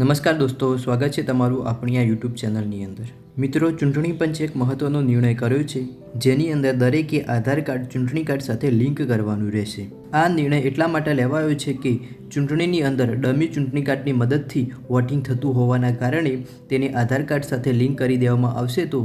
નમસ્કાર દોસ્તો, સ્વાગત છે તમારું આપણી આ યુટ્યુબ ચેનલની અંદર. મિત્રો, ચૂંટણી પંચે એક મહત્ત્વનો નિર્ણય કર્યો છે, જેની અંદર દરેકે આધાર કાર્ડ, ચૂંટણી કાર્ડ સાથે લિંક કરવાનું રહેશે. આ નિર્ણય એટલા માટે લેવાયો છે કે ચૂંટણીની અંદર ડમી ચૂંટણી કાર્ડની મદદથી વોટિંગ થતું હોવાના કારણે તેને આધાર કાર્ડ સાથે લિંક કરી દેવામાં આવશે તો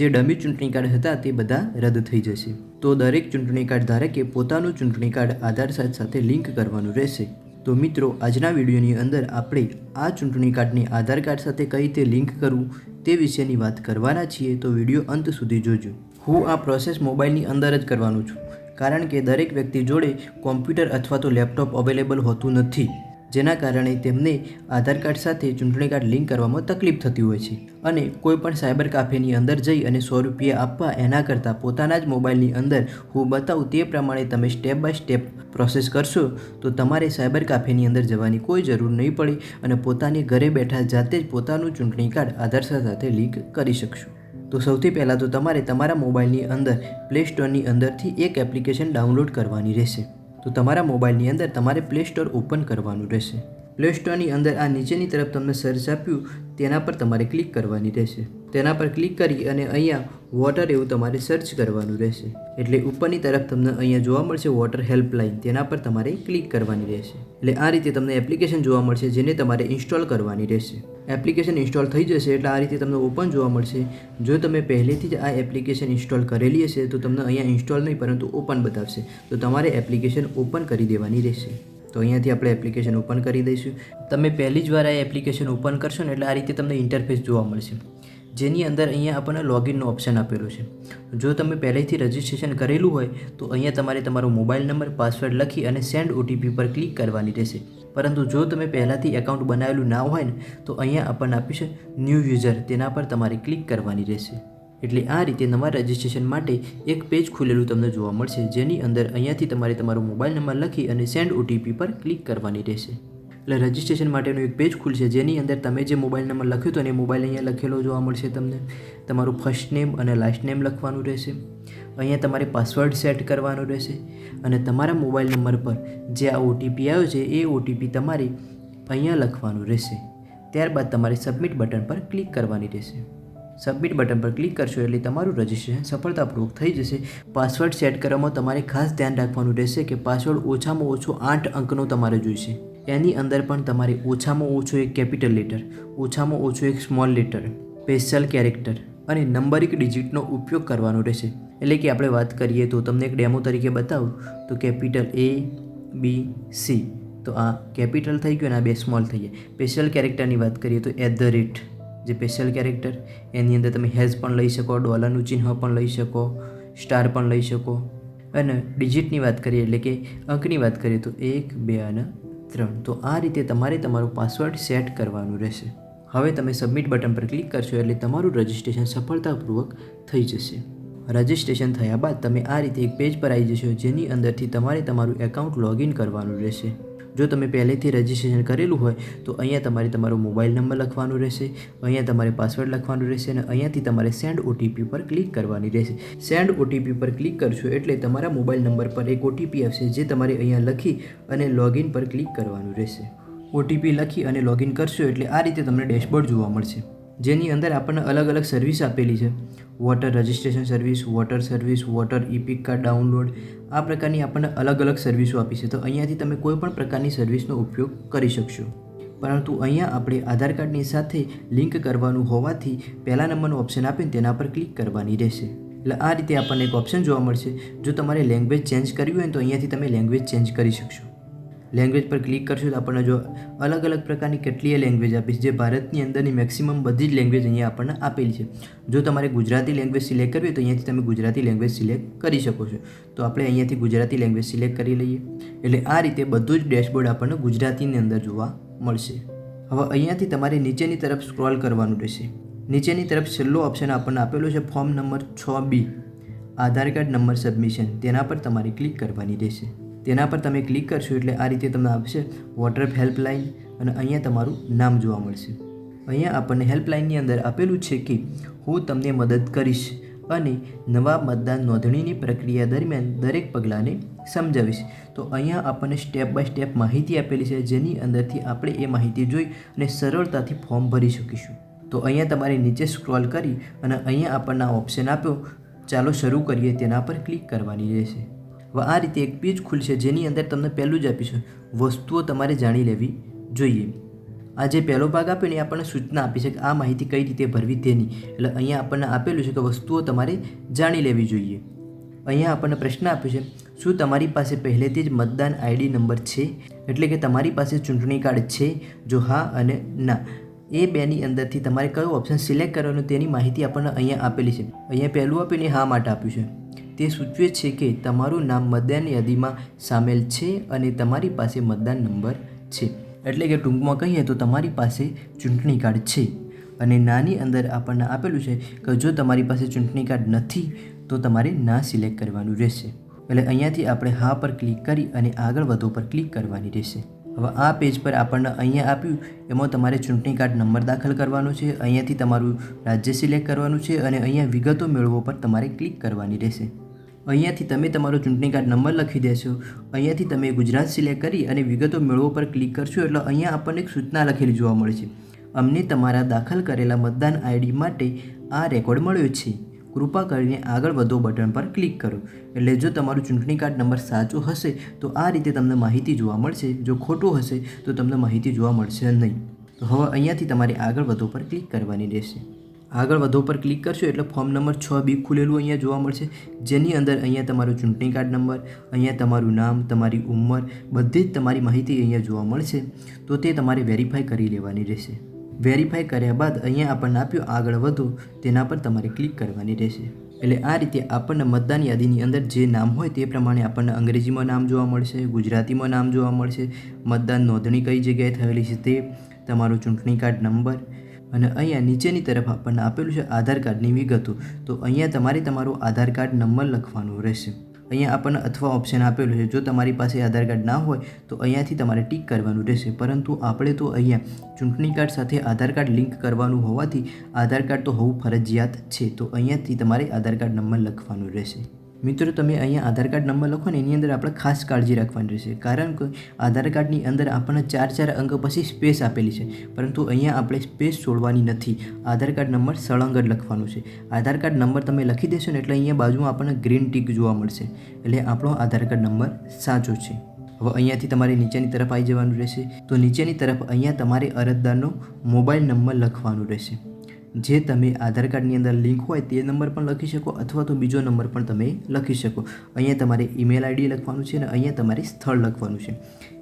જે ડમી ચૂંટણી કાર્ડ હતા તે બધા રદ થઈ જશે. તો દરેક ચૂંટણી કાર્ડ ધારકે પોતાનું ચૂંટણી કાર્ડ આધાર કાર્ડ સાથે લિંક કરવાનું રહેશે. તો મિત્રો, આજના વિડીયોની અંદર આપણે આ ચૂંટણી કાર્ડને આધાર કાર્ડ સાથે કઈ રીતે લિંક કરવું તે વિશેની વાત કરવાના છીએ. તો વીડિયો અંત સુધી જોજો. હું આ પ્રોસેસ મોબાઈલની અંદર જ કરવાનું છું. કારણ કે દરેક વ્યક્તિ જોડે કોમ્પ્યુટર અથવા તો લેપટોપ અવેલેબલ હોતું નથી. જેના કારણે તેમને આધાર કાર્ડ સાથે ચૂંટણી કાર્ડ લિંક કરવામાં તકલીફ થતી હોય છે. અને કોઈ પણ સાયબર કાફેની અંદર જઈ અને સો રૂપિયા આપવા એના કરતાં પોતાના જ મોબાઈલની અંદર હું બતાવું તે પ્રમાણે તમે સ્ટેપ બાય સ્ટેપ પ્રોસેસ કરશો, તો તમારે સાયબર કાફેની અંદર જવાની કોઈ જરૂર નહીં પડે અને પોતાની ઘરે બેઠા જાતે જ પોતાનું ચૂંટણી કાર્ડ આધાર સાથે લિંક કરી શકશો. તો સૌથી પહેલાં તો તમારે તમારા મોબાઈલની અંદર પ્લે સ્ટોરની અંદરથી એક એપ્લિકેશન ડાઉનલોડ કરવાની રહેશે. તો તમારા મોબાઈલની અંદર તમારે પ્લે સ્ટોર ઓપન કરવાનું રહેશે. પ્લે સ્ટોરની અંદર આ નીચેની તરફ તમને સર્ચ આપ્યું, તેના પર તમારે ક્લિક કરવાની રહેશે. તેના પર ક્લિક કરી અને અહીંયા વોટર એવું તમારે સર્ચ કરવાનું રહેશે. એટલે ઉપરની તરફ તમને અહીંયા જોવા મળશે વોટર હેલ્પલાઇન તેના પર તમારે ક્લિક કરવાની રહેશે. એટલે આ રીતે તમને એપ્લિકેશન જોવા મળશે, જેને તમારે ઇન્સ્ટોલ કરવાની રહેશે. એપ્લિકેશન ઇન્સ્ટોલ થઈ જશે, એટલે આ રીતે તમને ઓપન જોવા મળશે. જો તમે પહેલેથી જ આ એપ્લિકેશન ઇન્સ્ટોલ કરેલી હશે, તો તમને અહીંયા ઇન્સ્ટોલ નહીં, પરંતુ ઓપન બતાવશે. તો તમારે એપ્લિકેશન ઓપન કરી દેવાની રહેશે. તો અહીંયાથી આપણે એપ્લિકેશન ઓપન કરી દઈશું. તમે પહેલી જ વાર આ એપ્લિકેશન ઓપન કરશો ને એટલે આ રીતે તમને ઇન્ટરફેસ જોવા મળશે. જેની અંદર અહીંયા આપણને લોગિનનો ઓપ્શન આપેલો છે. જો તમે પહેલેથી રજિસ્ટ્રેશન કરેલું હોય, તો અહીંયા તમારે તમારો મોબાઈલ નંબર પાસવર્ડ લખી અને સેન્ડ ઓટીપી પર ક્લિક કરવાની રહેશે. પરંતુ જો તમે પહેલાંથી એકાઉન્ટ બનાવેલું ના હોય ને, તો અહીંયા આપણને આપીશ ન્યૂ યુઝર તેના પર તમારે ક્લિક કરવાની રહેશે. એટલે આ રીતે નવા રજિસ્ટ્રેશન માટે એક પેજ ખુલેલું તમને જોવા મળશે, જેની અંદર અહીંયાથી તમારે તમારો મોબાઈલ નંબર લખી અને સેન્ડ ઓટીપી પર ક્લિક કરવાની રહેશે. એટલે રજિસ્ટ્રેશન માટેનું એક પેજ ખુલશે, જેની અંદર તમે જે મોબાઈલ નંબર લખ્યો હતો અને મોબાઈલ અહીંયા લખેલો જોવા મળશે તમને. તમારું ફર્સ્ટ નેમ અને લાસ્ટ નેમ લખવાનું રહેશે. અહીંયા તમારે પાસવર્ડ સેટ કરવાનો રહેશે. અને તમારા મોબાઈલ નંબર પર જે આ ઓટીપી આવ્યો છે, એ ઓટીપી તમારે અહીંયા લખવાનું રહેશે. ત્યારબાદ તમારે સબમિટ બટન પર ક્લિક કરવાની રહેશે. સબમિટ બટન પર ક્લિક કરશો એટલે તમારું રજિસ્ટ્રેશન સફળતાપૂર્વક થઈ જશે. પાસવર્ડ સેટ કરવામાં તમારે ખાસ ધ્યાન રાખવાનું રહેશે કે પાસવર્ડ ઓછામાં ઓછો આઠ અંકનો તમારે જોઈશે. એની અંદર પણ તમારે ઓછામાં ઓછો એક કેપિટલ લેટર ઓછામાં ઓછો એક સ્મોલ લેટર સ્પેશિયલ કેરેક્ટર અને નંબરિક ડિજિટનો ઉપયોગ કરવાનો રહેશે. એટલે કે આપણે વાત કરીએ તો તમને એક ડેમો તરીકે બતાવું, તો કેપિટલ એ બી સી તો આ કેપિટલ થઈ ગયું અને આ બે સ્મોલ થઈ ગયા. સ્પેશિયલ કેરેક્ટરની વાત કરીએ તો એટ ધ રેટ જે સ્પેશિયલ કેરેક્ટર એની અંદર તમે હેઝ પણ લઈ શકો ડોલરનું ચિહ્ન પણ લઈ શકો, સ્ટાર પણ લઈ શકો. અને ડિજિટની વાત કરીએ એટલે કે અંકની વાત કરીએ તો એક, બે અને ત્રણ. તો આ રીતે તમારે તમારું પાસવર્ડ સેટ કરવાનું રહેશે. હવે તમે સબમિટ બટન પર ક્લિક કરશો એટલે તમારું રજિસ્ટ્રેશન સફળતાપૂર્વક થઈ જશે. રજિસ્ટ્રેશન થયા બાદ તમે આ રીતે એક પેજ પર આવી જશો જેની અંદરથી તમારે તમારું એકાઉન્ટ લોગિન કરવાનું રહેશે. જો તમે પહેલેથી રજિસ્ટ્રેશન કરેલું હોય, તો અહીંયા તમારે તમારો મોબાઈલ નંબર લખવાનો રહેશે, અહીંયા તમારે પાસવર્ડ લખવાનું રહેશે અને અહીંયાથી તમારે સેન્ડ ઓટીપી પર ક્લિક કરવાની રહેશે. સેન્ડ ઓટીપી પર ક્લિક કરશો એટલે તમારા મોબાઈલ નંબર પર એક ઓટીપી આવશે જે તમારે અહીંયા લખી અને લોગિન પર ક્લિક કરવાનું રહેશે. ઓટીપી લખી અને લોગિન કરશો એટલે આ રીતે તમને ડેશબોર્ડ જોવા મળશે. જેની અંદર આપણને અલગ અલગ સર્વિસ આપેલી છે. Voter registration service voter service voter EPIC card download આ પ્રકારની આપણને અલગ અલગ સર્વિસો આપી છે. તો અહીંયાથી તમે કોઈ પણ પ્રકારની સર્વિસનો ઉપયોગ કરી શકશો. પરંતુ અહીંયા આપણે આધાર કાર્ડની સાથે લિંક કરવાનું હોવાથી પહેલા નંબરનું ઓપ્શન આપીને તેના પર ક્લિક કરવાની રહેશે. એટલે આ રીતે આપણને એક ઓપ્શન જોવા મળશે. જો તમારે લેંગ્વેજ ચેન્જ કરવી હોય તો અહીંયાથી તમે લેંગ્વેજ ચેન્જ કરી શકશો. લેંગ્વેજ પર ક્લિક કરશો તો આપણને જો અલગ અલગ પ્રકારની કેટલીય લેંગ્વેજ આપીશ, જે ભારતની અંદરની મેક્સિમમ બધી જ લેંગ્વેજ અહીંયા આપણને આપેલી છે. જો તમારે ગુજરાતી લેંગ્વેજ સિલેક્ટ કરવી હોય તો અહીંયાથી તમે ગુજરાતી લેંગ્વેજ સિલેક્ટ કરી શકો છો. તો આપણે અહીંયાથી ગુજરાતી લેંગ્વેજ સિલેક્ટ કરી લઈએ. એટલે આ રીતે બધું જ ડેશબોર્ડ આપણને ગુજરાતીની અંદર જોવા મળશે. હવે અહીંયાથી તમારે નીચેની તરફ સ્ક્રોલ કરવાનું રહેશે. નીચેની તરફ છેલ્લો ઓપ્શન આપણને આપેલો છે ફોર્મ નંબર છ B Aadhaar card number submission તેના પર તમારે ક્લિક કરવાની રહેશે. તેના પર તમે ક્લિક કરશો એટલે આ રીતે તમને આપશે વોટર હેલ્પલાઇન અને અહીંયા તમારું નામ જોવા મળશે. અહીંયા આપણને હેલ્પલાઇનની અંદર આપેલું છે કે હું તમને મદદ કરીશ અને નવા મતદાન નોંધણીની પ્રક્રિયા દરમિયાન દરેક પગલાંને સમજાવીશ. તો અહીંયા આપણને સ્ટેપ બાય સ્ટેપ માહિતી આપેલી છે, જેની અંદરથી આપણે એ માહિતી જોઈ અને સરળતાથી ફોર્મ ભરી શકીશું. તો અહીંયા તમારે નીચે સ્ક્રોલ કરી અને અહીંયા આપણને ઓપ્શન આપ્યો. ચાલો શરૂ કરીએ તેના પર ક્લિક કરવાની રહેશે. આ રીતે એક પેજ ખુલશે જેની અંદર તમને પહેલું જ આપીશું. વસ્તુઓ તમારે જાણી લેવી જોઈએ. આ જે પહેલો ભાગ આપ્યો ને એ આપણને સૂચના આપી છે કે આ માહિતી કઈ રીતે ભરવી તેની. એટલે અહીંયા આપણને આપેલું છે કે વસ્તુઓ તમારે જાણી લેવી જોઈએ. અહીંયા આપણને પ્રશ્ન આપ્યો છે, શું તમારી પાસે પહેલેથી જ મતદાન આઈડી નંબર છે? એટલે કે તમારી પાસે ચૂંટણી કાર્ડ છે? જો હા અને ના. એ બેની અંદરથી તમારે કયો ઓપ્શન સિલેક્ટ કરવાનો તેની માહિતી આપણને અહીંયા આપેલી છે. અહીંયા પહેલું આપ્યું ને હા માટે આપ્યું છે. તે સૂચવે છે કે તમારું નામ મતદાન યાદીમાં સામેલ છે અને તમારી પાસે મતદાન નંબર છે. એટલે કે ટૂંકમાં કહીએ તો તમારી પાસે ચૂંટણી કાર્ડ છે. અને નાની અંદર આપણને આપેલું છે કે જો તમારી પાસે ચૂંટણી કાર્ડ નથી, તો તમારે ના સિલેક્ટ કરવાનું રહેશે. એટલે અહીંયાથી આપણે હા પર ક્લિક કરી અને આગળ વધો પર ક્લિક કરવાની રહેશે. હવે આ પેજ પર આપણને અહીંયા આપ્યું, એમાં તમારે ચૂંટણી કાર્ડ નંબર દાખલ કરવાનો છે, અહીંયાથી તમારું રાજ્ય સિલેક્ટ કરવાનું છે અને અહીંયા વિગતો મેળવો પર તમારે ક્લિક કરવાની રહેશે. અહીંયાથી તમે તમારો ચૂંટણી કાર્ડ નંબર લખી દેશો. અહીંયાથી તમે ગુજરાત સિલેક્ટ કરી અને વિગતો મેળવો પર ક્લિક કરશો એટલે અહીંયા આપણને એક સૂચના લખેલી જોવા મળે છે. અમને તમારા દાખલ કરેલા મતદાન આઈડી માટે આ રેકોર્ડ મળ્યો છે. કૃપા કરીને આગળ વધો બટન પર ક્લિક કરો. એટલે જો તમારું ચૂંટણી કાર્ડ નંબર સાચો હશે, તો આ રીતે તમને માહિતી જોવા મળશે. જો ખોટું હશે, તો તમને માહિતી જોવા મળશે નહીં. તો હવે અહીંયાથી તમારે આગળ વધો પર ક્લિક કરવાની રહેશે. આગળ વધો પર ક્લિક કરશો એટલે ફોર્મ નંબર છ બી ખુલેલું અહીંયા જોવા મળશે. જેની અંદર અહીંયા તમારો ચૂંટણી કાર્ડ નંબર અહીંયા તમારું નામ, તમારી ઉંમર, બધી જ તમારી માહિતી અહીંયા જોવા મળશે. તો તે તમારે વેરીફાઈ કરી લેવાની રહેશે. વેરીફાઈ કર્યા બાદ અહીંયા આપણને આપ્યું આગળ વધો, તેના પર તમારે ક્લિક કરવાની રહેશે. એટલે આ રીતે આપણને મતદાન યાદીની અંદર જે નામ હોય તે પ્રમાણે આપણને અંગ્રેજીમાં નામ જોવા મળશે, ગુજરાતીમાં નામ જોવા મળશે, મતદાન નોંધણી કઈ જગ્યાએ થયેલી છે તે, તમારો ચૂંટણી કાર્ડ નંબર અને અહીંયા નીચેની તરફ આપણને આપેલું છે આધાર કાર્ડની વિગતો. તો અહીંયા તમારે તમારો આધાર કાર્ડ નંબર લખવાનો રહેશે. અહીંયા આપણને અથવા ઓપ્શન આપેલું છે. જો તમારી પાસે આધાર કાર્ડ ના હોય, તો અહીંયાથી તમારે ટીક કરવાનું રહેશે. પરંતુ આપણે તો અહીંયા ચૂંટણી કાર્ડ સાથે આધાર કાર્ડ લિંક કરવાનું હોવાથી આધાર કાર્ડ તો હોવું ફરજિયાત છે. તો અહીંયાથી તમારે આધાર કાર્ડ નંબર લખવાનું રહેશે. મિત્રો, તમે અહીંયા આધાર કાર્ડ નંબર લખો ને એની અંદર આપણે ખાસ કાળજી રાખવાની રહેશે. કારણ કે આધાર કાર્ડની અંદર આપણને ચાર ચાર અંક પછી સ્પેસ આપેલી છે. પરંતુ અહીંયા આપણે સ્પેસ છોડવાની નથી. આધાર કાર્ડ નંબર સળંગ જ લખવાનો છે. આધાર કાર્ડ નંબર તમે લખી દેશો ને એટલે અહીંયા બાજુમાં આપણને ગ્રીન ટીક જોવા મળશે. એટલે આપણો આધાર કાર્ડ નંબર સાચો છે. હવે અહીંયાથી તમારે નીચેની તરફ આવી જવાનું રહેશે. તો નીચેની તરફ અહીંયા તમારે અરજદારનો મોબાઈલ નંબર લખવાનો રહેશે. જે તમે આધાર કાર્ડની અંદર લિંક હોય તે નંબર પણ લખી શકો અથવા તો બીજો નંબર પણ તમે લખી શકો. અહીંયા તમારે ઈમેલ આઈડી લખવાનું છે અને અહીંયા તમારે સ્થળ લખવાનું છે.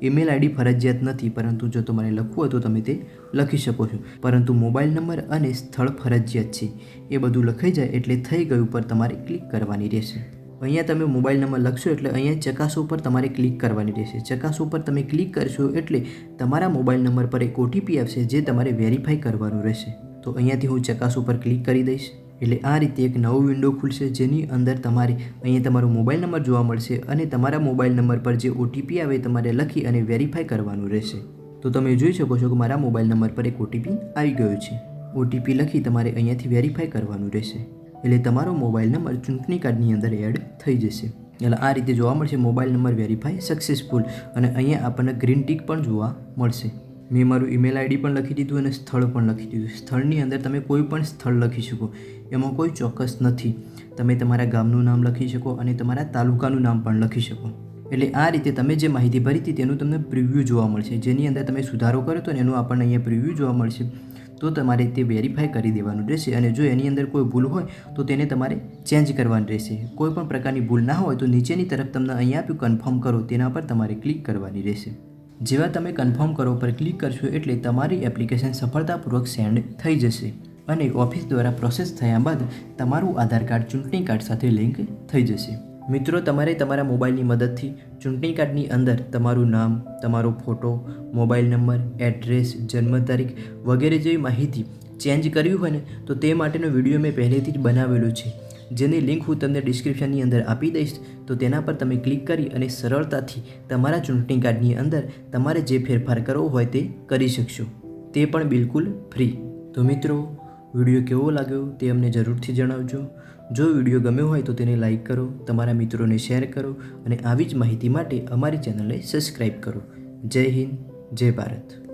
ઈમેલ આઈડી ફરજિયાત નથી, પરંતુ જો તમારે લખવું હોય તો તમે તે લખી શકો છો. પરંતુ મોબાઈલ નંબર અને સ્થળ ફરજિયાત છે. એ બધું લખાઈ જાય એટલે થઈ ગયું પર તમારે ક્લિક કરવાની રહેશે. અહીંયા તમે મોબાઈલ નંબર લખશો એટલે અહીંયા ચકાસો પર તમારે ક્લિક કરવાની રહેશે. ચકાસો પર તમે ક્લિક કરશો એટલે તમારા મોબાઈલ નંબર પર એક ઓટીપી આવશે જે તમારે વેરીફાઈ કરવાનું રહેશે. તો અહીંયાથી હું ચકાસ ઉપર ક્લિક કરી દઈશ. એટલે આ રીતે એક નવું વિન્ડો ખુલશે જેની અંદર તમારે અહીંયા તમારો મોબાઈલ નંબર જોવા મળશે અને તમારા મોબાઈલ નંબર પર જે ઓટીપી આવે તમારે લખી અને વેરીફાઈ કરવાનું રહેશે. તો તમે જોઈ શકો છો કે મારા મોબાઈલ નંબર પર એક ઓટીપી આવી ગયો છે. ઓટીપી લખી તમારે અહીંયાથી વેરીફાઈ કરવાનું રહેશે. એટલે તમારો મોબાઈલ નંબર ચૂંટણી કાર્ડની અંદર એડ થઈ જશે. એટલે આ રીતે જોવા મળશે મોબાઈલ નંબર વેરીફાઈ સક્સેસફુલ અને અહીંયા આપણને ગ્રીન ટીક પણ જોવા મળશે. મેં મારું ઈમેલ આઈડી પણ લખી દીધું અને સ્થળ પણ લખી દીધું. સ્થળની અંદર તમે કોઈ પણ સ્થળ લખી શકો. એમાં કોઈ ચોક્કસ નથી. તમે તમારા ગામનું નામ લખી શકો અને તમારા તાલુકાનું નામ પણ લખી શકો. એટલે આ રીતે તમે જે માહિતી ભરી હતી તેનું તમને પ્રિવ્યૂ જોવા મળશે. જેની અંદર તમે સુધારો કર્યો તો એનું આપણને અહીંયા પ્રિવ્યૂ જોવા મળશે, તો તમારે તે વેરીફાઈ કરી દેવાનું રહેશે. અને જો એની અંદર કોઈ ભૂલ હોય, તો તેને તમારે ચેન્જ કરવાની રહેશે. કોઈ પણ પ્રકારની ભૂલ ના હોય, તો નીચેની તરફ તમને અહીંયા આપ્યું કન્ફર્મ કરો, તેના પર તમારે ક્લિક કરવાની રહેશે. જેવા તમે કન્ફર્મ કરો પર ક્લિક કરશો એટલે તમારી એપ્લિકેશન સફળતાપૂર્વક સેન્ડ થઈ જશે અને ઓફિસ દ્વારા પ્રોસેસ થયા બાદ તમારું આધાર કાર્ડ ચૂંટણી કાર્ડ સાથે લિંક થઈ જશે. મિત્રો, તમારે તમારા મોબાઈલની મદદથી ચૂંટણી કાર્ડની અંદર તમારું નામ, તમારો ફોટો મોબાઈલ નંબર એડ્રેસ જન્મ તારીખ વગેરે જેવી માહિતી ચેન્જ કરવી હોય ને, તો તે માટેનો વીડિયો મેં પહેલેથી જ બનાવેલો છે. જેની લિંક હું તમને ડિસ્ક્રિપ્શનની અંદર આપી દઈશ, તો તેના પર તમે ક્લિક કરી અને સરળતાથી તમારા ચૂંટણી કાર્ડની અંદર તમારે જે ફેરફાર કરવો હોય તે કરી શકશો. તે પણ બિલકુલ ફ્રી તો મિત્રો, વીડિયો કેવો લાગ્યો તે અમને જરૂરથી જણાવજો. જો વીડિયો ગમ્યો હોય તો તેને લાઈક કરો, તમારા મિત્રોને શેર કરો અને આવી જ માહિતી માટે અમારી ચેનલને સબસ્ક્રાઈબ કરો. જય હિન્દ, જય ભારત.